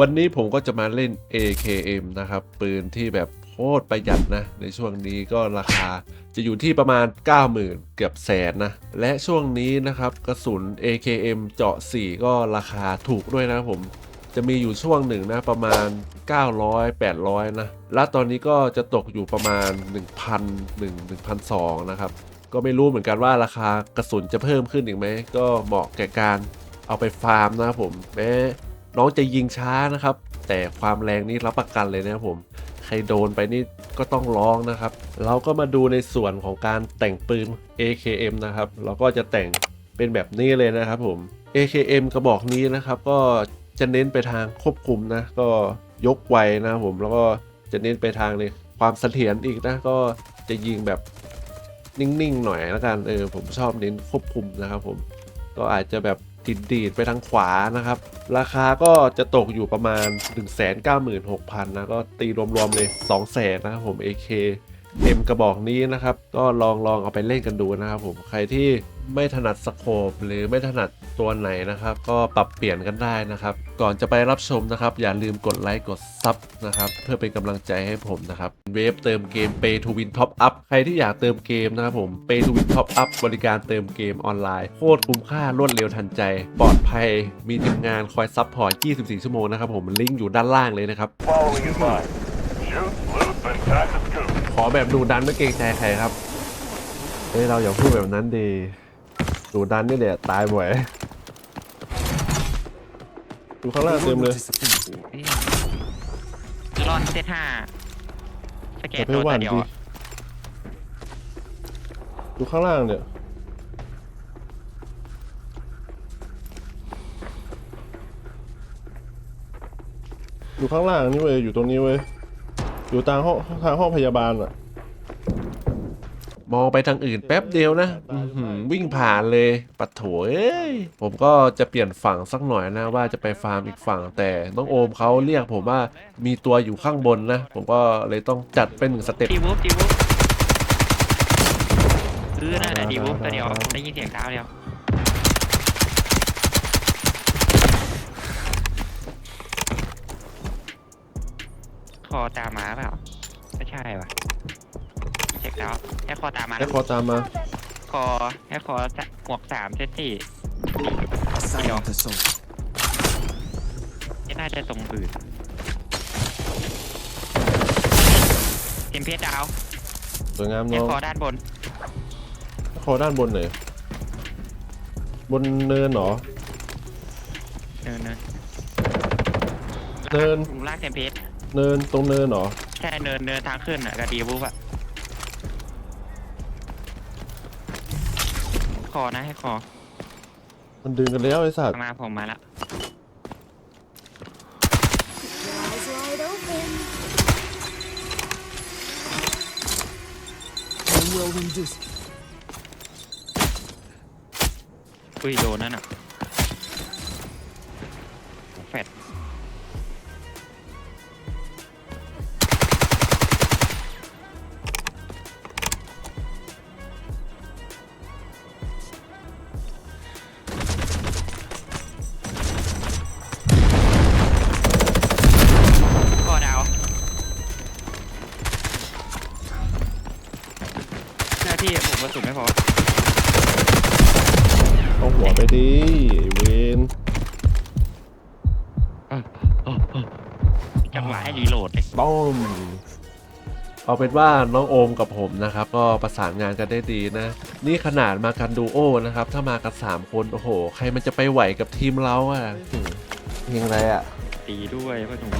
วันนี้ผมก็จะมาเล่น AKM นะครับ ปืนที่แบบโคตรประหยัดนะ ในช่วงนี้ก็ราคาจะอยู่ที่ประมาณ 90,000 เกือบแสนนะ และช่วงนี้นะครับ กระสุน AKM เจาะ 4 ก็ราคาถูกด้วยนะผม จะมีอยู่ช่วงหนึ่งนะประมาณ 900 800 นะ แล้วตอนนี้ก็จะตกอยู่ประมาณ 1,000 1 1,200 นะครับ ก็ไม่รู้เหมือนกันว่าราคากระสุนจะเพิ่มขึ้นอีกไหม ก็เหมาะแก่การเอาไปฟาร์มนะผมแม้ น้องจะยิงช้านะครับ แต่ความแรงนี่รับประกันเลยนะครับผม ใครโดนไปนี่ก็ต้องร้องนะครับ เราก็มาดูในส่วนของการแต่งปืน AKM นะครับ เราก็จะแต่งเป็นแบบนี้เลยนะครับผม AKM กระบอกนี้นะครับก็จะเน้นไปทางควบคุมนะ ก็ยกไวนะครับผมแล้วก็จะเน้นไปทางในความเสถียรอีกนะก็จะยิงแบบนิ่งๆหน่อยแล้วกันเออผมชอบเน้นควบคุมนะครับผมก็อาจจะแบบ ดิดดีดไปทางขวานะครับ ราคาก็จะตกอยู่ประมาณ 196,000นะก็ตีรวมๆเลย2 0 0แสนนะครับผม AK เต็มกระบอกนี้นะครับ ก็ลองลองเอาไปเล่นกันดูนะครับผมใครที่ ไม่ถนัดสโคปหรือไม่ถนัดตัวไหนนะครับ ก็ปรับเปลี่ยนกันได้นะครับ ก่อนจะไปรับชมนะครับ อย่าลืมกดไลค์กดซับนะครับ เพื่อเป็นกำลังใจให้ผมนะครับ เวฟเติมเกม Pay to Win Top Up ใครที่อยากเติมเกมนะครับผม Pay to Win Top Up บริการเติมเกมออนไลน์โคตรคุ้มค่ารวดเร็วทันใจ ปลอดภัยมีทีมงานคอยซัพพอร์ต 24 ชั่วโมงนะครับผมลิงก์อยู่ด้านล่างเลยนะครับ Following in line. Shoot, loot, then pass it scoop. ขอแบบดูดันไม่เกรงใจใครครับเฮ้ยเราอย่าพูดแบบนั้นดี ดูดันนี่แหละตายบ่อยดูข้างล่างเต็มเลยรอนเซตห้าสเกแต่ตไม่ตัวหวั่แต่นเดียวดิอะดูข้างล่างเนี่ยอยู่ข้างล่างนี่เว้ยอยู่ตรงนี้เว้ยอยู่ทางห้องทางห้องพยาบาลอะ มองไปทางอื่นแป๊บเดียวนะอื้อหือวิ่งผ่านเลยปัดโถเอ้ยผมก็จะเปลี่ยนฝั่งสักหน่อยนะว่าจะไปฟาร์มอีกฝั่งแต่น้องโอมเขาเรียกผมว่ามีตัวอยู่ข้างบนนะ ผมก็เลยต้องจัดเป็นหนึ่งสเต็ปดีวูฟดีวูฟคือนั่นแหละดีวูฟตัวเดียวได้ยินเสียงเท้าเดียวคอตามมาเปล่าไม่ใช่ว่ะเช็คแล้วแค่คอตามมาแค่คอตามมา คอแค่คอหมวกสามเซตสี่ Silent assault. ไม่น่าจะตรงอื่นทีมเพชรดาวสวยงามแค่น้องคอด้านบนคอด้านบนไหนบนเนินเหรอ เนินเนินเนิน ลากเทมเพชรเนินตรงเนินเหรอ ใช่เนินเนินทางขึ้นอะกับดีวูฟอะ อนะให้คอมันดึงกันแล้วไอ้สัตว์ข้างหน้าผมมาแล้ว Eyes wide open. Whirlwind disc. อุ้ยโดนนั่นอะ ม เอาเป็นว่าน้องโอมกับผมนะครับ ก็ประสานงานกันได้ดีนะ นี่ขนาดมากันดูโอนะครับ ถ้ามากันสามคนโอ้โห ใครมันจะไปไหวกับทีมเราอะอืมเพลงอะไรอะตีด้วยพ่อหนุ่ม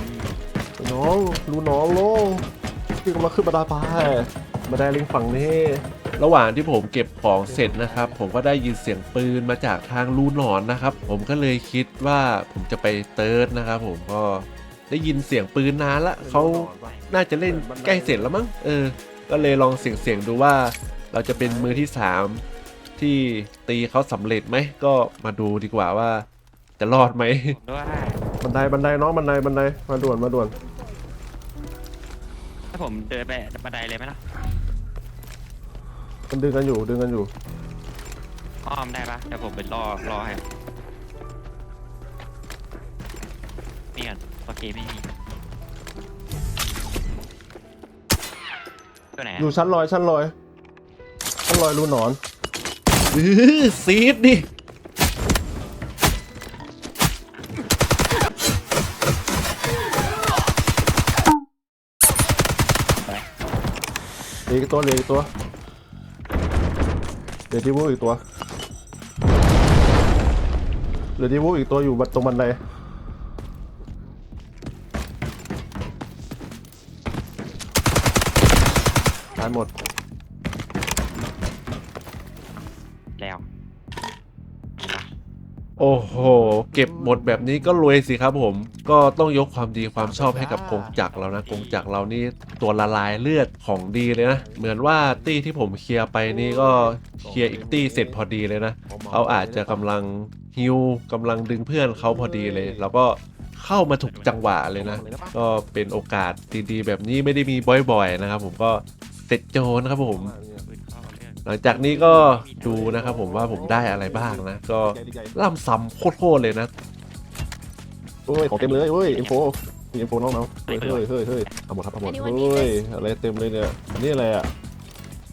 น้องดูน้องโลที่กำลังขึ้นบันไดไปบันไดลิงฝั่งนี้ระหว่างที่ผมเก็บของเสร็จนะครับ ผมก็ได้ยินเสียงปืนมาจากทางรูหนอนนะครับ ผมก็เลยคิดว่าผมจะไปเติร์ดนะครับ ผมก็ ได้ยินเสียงปืนนานละเขาน่าจะเล่นใกล้เสร็จแล้วมั้งเออ ก็เลยลองเสียงเสียงๆดูว่า เราจะเป็นมือที่สามที่ตีเขาสำเร็จไหมก็มาดูดีกว่าว่า จะรอดไหมด้วยบันไดบันไดน้องบันไดบันไดมาด่วนมาด่วนถ้าผมเดินไปบันไดเลยไหมล่ะมันดึงกันอยู่ดึงกันอยู่อ้อมได้ปะเดี๋ยวผมไปรอรอให้ โอเคไม่มีตัวไหนอยู่ชั้นลอยชั้นลอยชั้นลอยรูหนอน อื้อซีดดิ เหลืออีกตัวเหลืออีกตัวเหลือที่วูอีกตัวเหลือที่วูอีกตัวอยู่ตรงบันไดายหมด แล้วโอ้โห เก็บหมดแบบนี้ก็รวยสิครับผม ก็ต้องยกความดีความชอบให้กับกงจักรเรานะกงจักรเรานี่ตัวละลายเลือดของดีเลยนะ เหมือนว่าตี้ที่ผมเคลียร์ไปนี่ก็เคลียร์อีกตี้เสร็จพอดีเลยนะเขาอาจจะกำลังฮิวกำลังดึงเพื่อนเขาพอดีเลย แล้วก็เข้ามาถูกจังหวะเลยนะ ก็เป็นโอกาสดีๆ แบบนี้ไม่ได้มีบ่อยๆนะครับผมก็ เสร็จโจรครับผมปืนเข้าเรื่องหลังจากนี้ก็ดูนะครับผมว่าผมได้อะไรบ้างนะ ก็ล่ำซ้ำโคตรๆเลยนะโอ้ยของเต็มเลยเฮ้ยอินโฟมีอินโฟน้องๆเฮ้ยเฮ้ยเฮ้ยเฮ้ยเอาหมดครับเอาหมดเฮ้ยอะไรเต็มเลยเนี่ยอันนี่อะไรอะ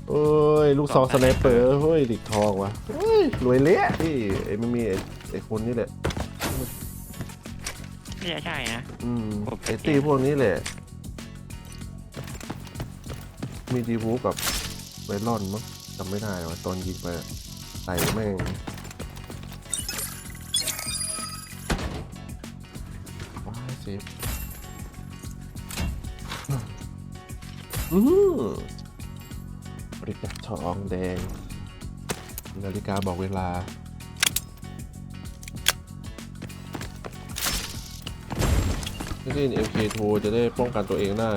เอ้ยลูกซองสไนเปอร์เฮ้ยดิกทองว่ะเฮ้ยรวยเละที่ไอ้ไม่มีไอ้ไอ้คนนี่แหละไม่ใช่ใช่นะอืมไอ้ตี้พวกนี้แหละ มีดีวูกับไวรอนมั้งจำไม่ได้ว่าตอนยิงไปใส่แม่งว้าเซฟอืมบริการทองแดง นาฬิกาบอกเวลาถ้าเล่น MK2 จะได้ป้องกันตัวเองได้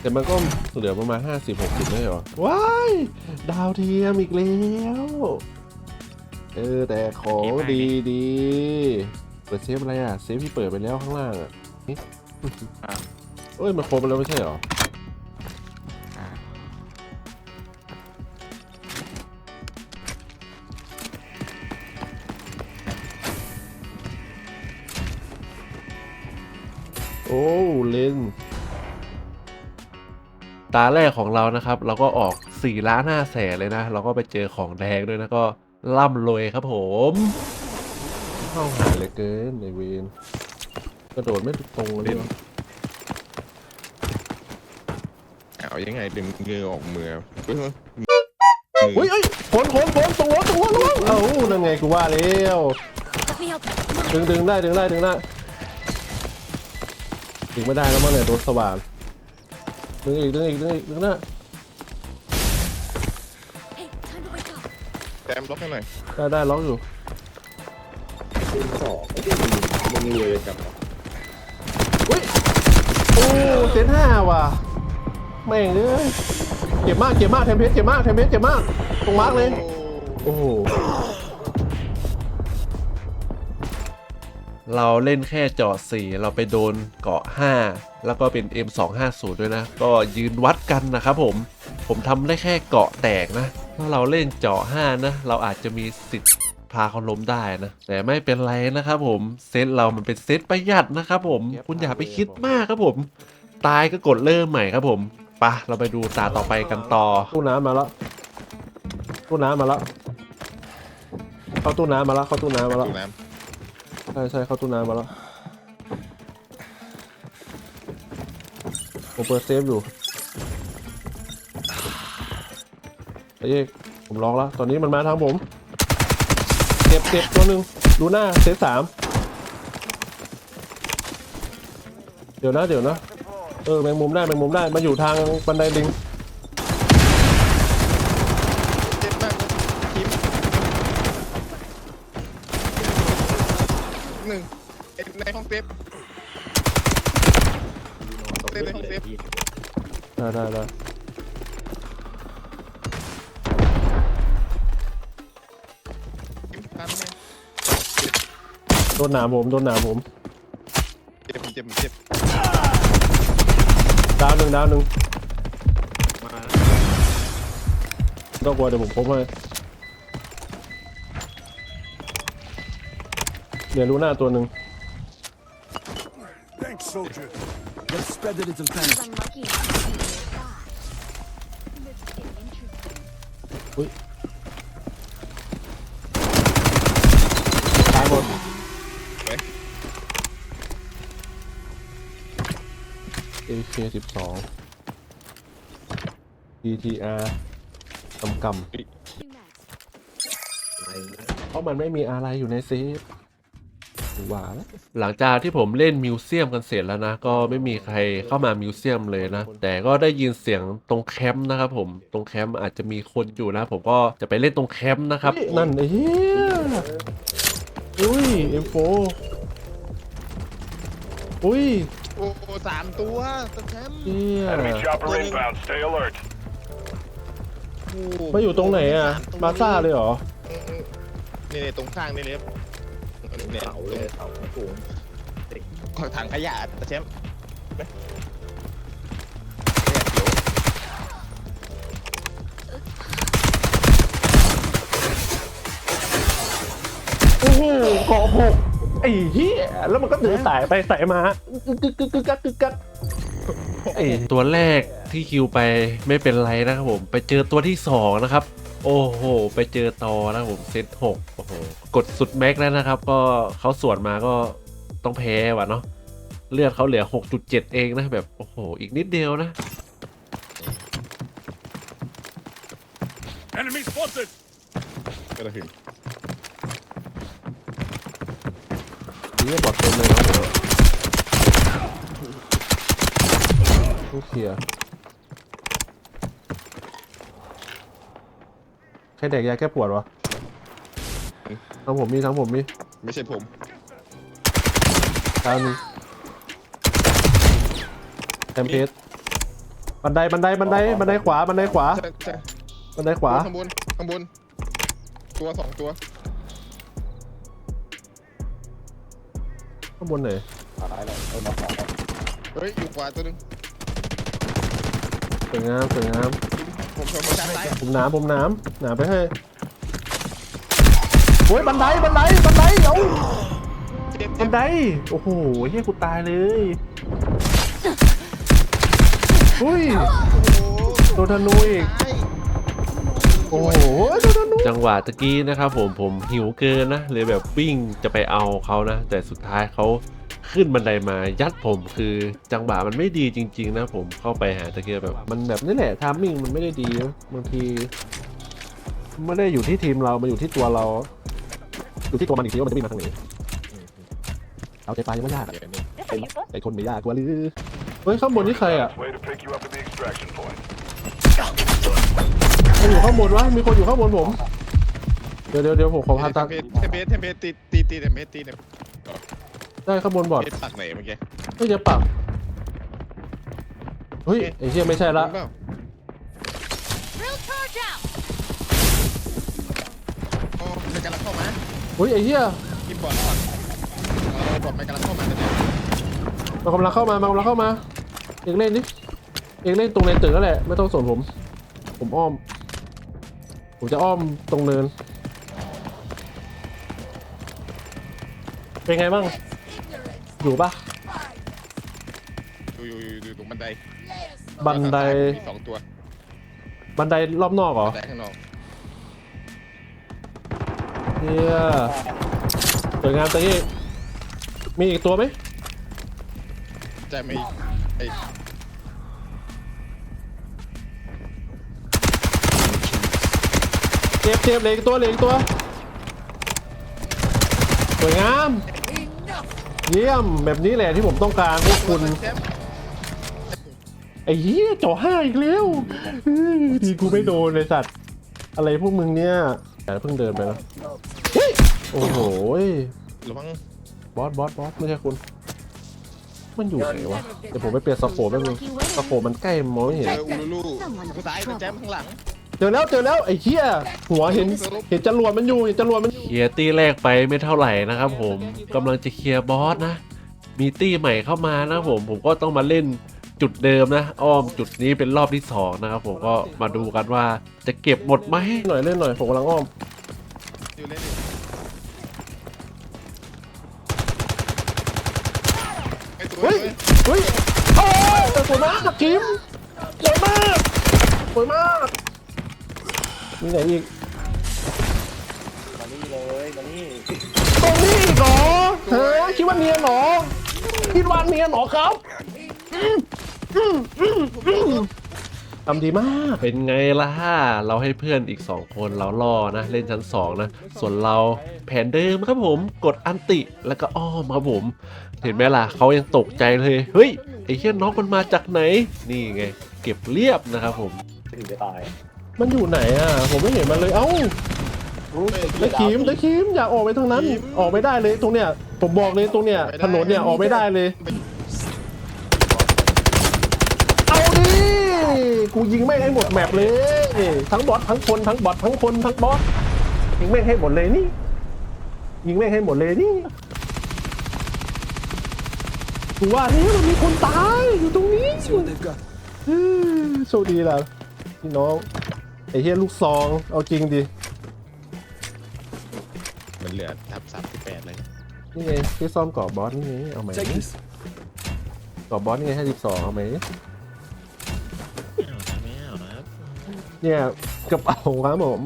แต่มันก็เหลือประมาณ 50-60ได้เหรอ ว้าย ดาวเทียมอีกแล้ว เออ แต่ของดีดีๆเปิดเซฟอะไรอะ เซฟที่เปิดไปแล้วข้างล่างอะนี่เอ้ย มันครบไปแล้วไม่ใช่เหรอโอ้ เลน ตาแรกของเรานะครับ เราก็ออก4ล้านห้าแสนเลยนะ เราก็ไปเจอของแดงด้วยนะก็ร่ำรวยครับผมเข้าหาเหลยเกินในเวนกระโดดไม่ตรงเลยว่ะเอายังไงดึงเงือออกมือเฮ้ยเฮ้ยเฮ้ยฝนฝนฝนตรงรถตรงรถตรงรถเอ้านั่นไงกูว่าแล้ว Let me help you. ดึงดึงได้ดึงได้ดึงได้ดึงไม่ได้แล้วมั้งเนี่ยรถสว่าน ดึงอีกดึงอีกดึงอีกดึงได้ Hey, time to wake up. แต้มล็อกให้หน่อยได้ได้ล็อกอยู่อุ้ยโอ้เซนห้าว่ะแม่งเลยเจ็บมากเจ็บมากเทมเพสเจ็บมากเทมเพสเจ็บมากตรงมาร์กเลยโอ้โห เราเล่นแค่เจาะ4เราไปโดนเกาะ 5 แล้วก็เป็น M250 ด้วยนะ ก็ยืนวัดกันนะครับผม ผมทำได้แค่เกาะแตกนะถ้าเราเล่นเจาะ 5 นะ เราอาจจะมีสิทธิ์พาเขาล้มได้นะ แต่ไม่เป็นไรนะครับผม เซตเรามันเป็นเซตประหยัดนะครับผม คุณอย่าไปคิดมากครับผม ตายก็กดเริ่มใหม่ครับผมไปะเราไปดูตาต่อไปกันต่อ ตู้น้ำมาแล้วตู้น้ำมาแล้วเข้าตู้น้ำมาแล้วเข้าตู้น้ำมาแล้วดูน้ใช่ใช่เข้าตู้น้ำมาแล้วผมเปิดเซฟอยู่ไอ้เอกผมล็อกแล้ว ตอนนี้มันมาทางผม เจ็บเจ็บตัวหนึ่งดูหน้าเซฟสามเดี๋ยวนะเดี๋ยวนะ เออแมงมุมได้แมงมุมได้มาอยู่ทางบันไดลิงำเจ็บมากคิม หนึ่งเอ็ดในห้องเซฟเซฟในห้องเซฟได้ได้ได้คิมตามไหมโดนหนามผมโดนหนามผมเจ็บเจ็บเจ็บดาวหนึ่งดาวหนึ่งไม่ต้องกลัวเดี๋ยวผมพบให้ เนี่ยรู้หน้าตัวหนึ่ง soldier. Let's spread a little panic. I'm lucky enough to be nearby. This is getting interesting. ตายหมด AK สิบสอง DTR กำกำ New mags. เพราะมันไม่มีอะไรอยู่ในเซฟห ว่าแล้วหลังจากที่ผมเล่นมิวเซียมกันเสร็จแล้วนะ ก็ไม่มีใครเข้ามามิวเซียมเลยนะ แต่ก็ได้ยินเสียงตรงแคมป์นะครับผมตรงแคมป์อาจจะมีคนอยู่นะ ผมก็จะไปเล่นตรงแคมป์นะครับ นั่นไอ้เหี้ยอุ้ย M4 อุ้ยโอ้โหสามตัวสแชมป์เหี้ย Enemy chopper inbound. Stay alert. โอ้โหมาอยู่ตรงไหนอะสตัวมาซ่าเลยเหรอ นี่ๆตรงข้างนี่เลยครับ เนี่ยเสาเลยเสาสูงขอถังขยะสแชมป์ไหมเนี่ยเดี๋ยวโอ้โหเกาะหกไอ้เหี้ยแล้วมันก็เดินสายไปสายมากึกกึกกึกกึกกักกึกกักไอตัวแรกที่คิวไปไม่เป็นไรนะครับผม ไปเจอตัวที่สองนะครับ โอ้โห ไปเจอตอนะครับผมเซตหกโอ้โห กดสุดแม็กแล้วนะครับ ก็เขาสวนมาก็ต้องแพ้ว่ะเนาะ เลือดเขาเหลือ 6.7 เองนะ แบบ โอ้โห อีกนิดเดียวนะ Enemy spotted. ก็จะถึงนี่บอดเต็มเลยครับผมต้องเคลียร์ใคร แดกยาแก้ปวดวะทั้งผมมีทั้งผมมีไม่ใช่ผมตามมีแทมเพสบันไดบันไดบันไดบันไดขวาบันไดขวาใช่ใช่บันไดขวาข้างบนข้างบน ตัวสองตัวข้างบนไหนเฮ้ยอยู่ขวาตัวหนึงสวยงามสวยงาม ผมผมผมด้านซ้ายผมหนามผมหนามหนามไปให้โอ้ยบันไดบันไดบันไดเดี๋ยวเจ็บบัเจ็นบไดโอ้โหเฮียกูตายเลยอุ้ยโอ้โหโดนธนูอีกตายโอ้โหโดนธนูจังหวะตะกี้นะครับผมผมหิวเกินนะเลยแบบวิ่งจะไปเอาเขานะ แต่สุดท้ายเขา ขึ้นบันไดมายัดผมคือจังหวะมันไม่ดีจริง ๆ นะผมเข้าไปหาตะเกียบแบบ มันแบบนี่แหละทามมิ่งมันไม่ได้ดีนะบางทีไม่ได้อยู่ที่ทีมเรา มันอยู่ที่ตัวเราอยู่ที่ตัวมันอีกทีว่ามันจะวิ่งมาทางไหนเอาใจไปยังไม่ยากอะเดี๋ยวนี้ไอ้ไอ้คนไม่ยากกว่าหรือเฮ้ยข้างบนนี่ใครอะ Way to pick you up at the extraction point. ใครอยู่ข้างบนวะมีคนอยู่ข้างบนผม เดี๋ยวเดี๋ยวเดี๋ยวผมขอพาตักเทมเพสเทมเพสตีตีตีเทมเพสตีเทม ได้ข้างบนบอดเพสปักไหนเมื่อกี้ไม่จะปักเฮ้ยไอ้เชี่ยไม่ใช่ละรู้เปา Real charge out. อ๋อมันกำลังเข้ามาเฮ้ยไอ้เหี้ยกินบอลก่อนเออบอลมันกำลังเข้ามาเนี่ยมันกำลังเข้ามามันกำลังเข้ามา เองเล่นดิเองเล่นตรงเลนตึกนั่นแหละไม่ต้องสนผม ผมอ้อม ผมจะอ้อมตรงเนิน เป็นไงบ้าง อยู่ปะอยู่อยู่อยู่อยู่ตรงบันไดบันไดมีสองตัวบันไดรอบนอกเหรอบันไดข้างนอกเฮียสวยงามตะกี้มีอีกตัวไหมจะมีไอ้เจ็บเจ็บเหลยตัวเหลยตัวสวยงาม เยี่ยมแบบนี้แหละที่ผมต้องการพวกคุณแชมป์ไอ้เหี้ยจ่อห้าอีกแล้วอื้อดีกูไม่โดนเลยสัตว์ อะไรพวกมึงเนี่ยแต่เพิ่งเดินไปแล้วเฮ้ยโอ้โหยระวังบอสบอสบอสไม่ใช่คุณ มันอยู่ไหนวะเดี๋ยวผมไปเปลี่ยนสโคปแป๊บนึงสโคปมันใกล้มองไม่เห็นเจออูลูลูข้างซ้ายเป็นแชมป์ข้างหลัง เจอแล้วเจอแล้วไอ้เหี้ยหัวเห็นเห็นจรวดมันอยู่เห็นจรวดมันอยู่เคลียร์ตี้แรกไปไม่เท่าไหร่นะครับผมกำลังจะเคลียร์บอสนะ มีตี้ใหม่เข้ามานะผมผมก็ต้องมาเล่นจุดเดิมนะ อ้อมจุดนี้เป็นรอบที่สองนะครับผมก็มาดูกันว่าจะเก็บหมดไหมหน่อยเล่นหน่อยผมกำลังอ้อมอยู่เล่นอยู่ไอ้ตัวเฮ้ยเว้ยเฮ้ยโอ้ยสวยมากคิมสวยมากสวยมาก มีไหนอีก มานี่เลยมานี่ตรงนี้อีกเหรอเฮ้ยคิดว่าเนียนเหรอคิดว่าเนียนเหรอครับอืมอืมอืมอืมทำดีมาก เป็นไงล่ะ เราให้เพื่อนอีก 2 คนเราล่อนะ เล่นชั้น 2 นะ ส่วนเราแผนเดิมครับผม กดอันติแล้วก็อ้อมครับผม เห็นไหมล่ะเขายังตกใจเลย เฮ้ย ไอ้เหี้ยน้องมันมาจากไหน นี่ไง เก็บเรียบนะครับผม ถึงจะตาย มันอยู่ไหนอะ ผมไม่เห็นมันเลย เอ้าตะขีมตะขีมอย่าออกไปทางนั้น ออกไม่ได้เลยตรงเนี้ย ผมบอกเลยตรงเนี้ย ถนนเนี่ยออกไม่ได้เลย เอาดิ กูยิงแม่งให้หมดแมปเลย ทั้งบอททั้งคนทั้งบอททั้งคนทั้งบอสยิงแม่งให้หมดเลยนี่ ยิงแม่งให้หมดเลยนี่กูว่านี่มันมีคนตายอยู่ตรงนี้ See what they've got. อืมโชคดีแล้วพี่น้อง ไอ้เฮียลูกซอง เอาจริงดิ มันเหลือทับสามสิบแปดเลยนี่ไงที่ซ่อมกรอบบอสนี่ไงเอาไหม Take this. กรอบบอสนี่ไงห้าสิบสองเอาไหม ไม่เอาครับเนี่ยกระเป๋าครับผม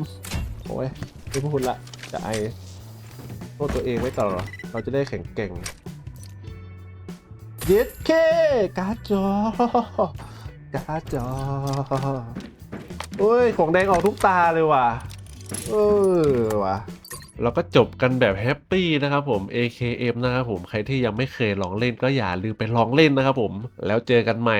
โอ้ยไม่พูดละจะไอโทษตัวเองไว้ต่อเราจะได้แข็งแกร่งเย็ดเคการ์ดจอการ์ดจอ โอ้ย ของแดงออกทุกตาเลยว่ะ เออว่ะแล้วก็จบกันแบบแฮปปี้นะครับผม AKM นะครับผม ใครที่ยังไม่เคยลองเล่นก็อย่าลืมไปลองเล่นนะครับผม แล้วเจอกันใหม่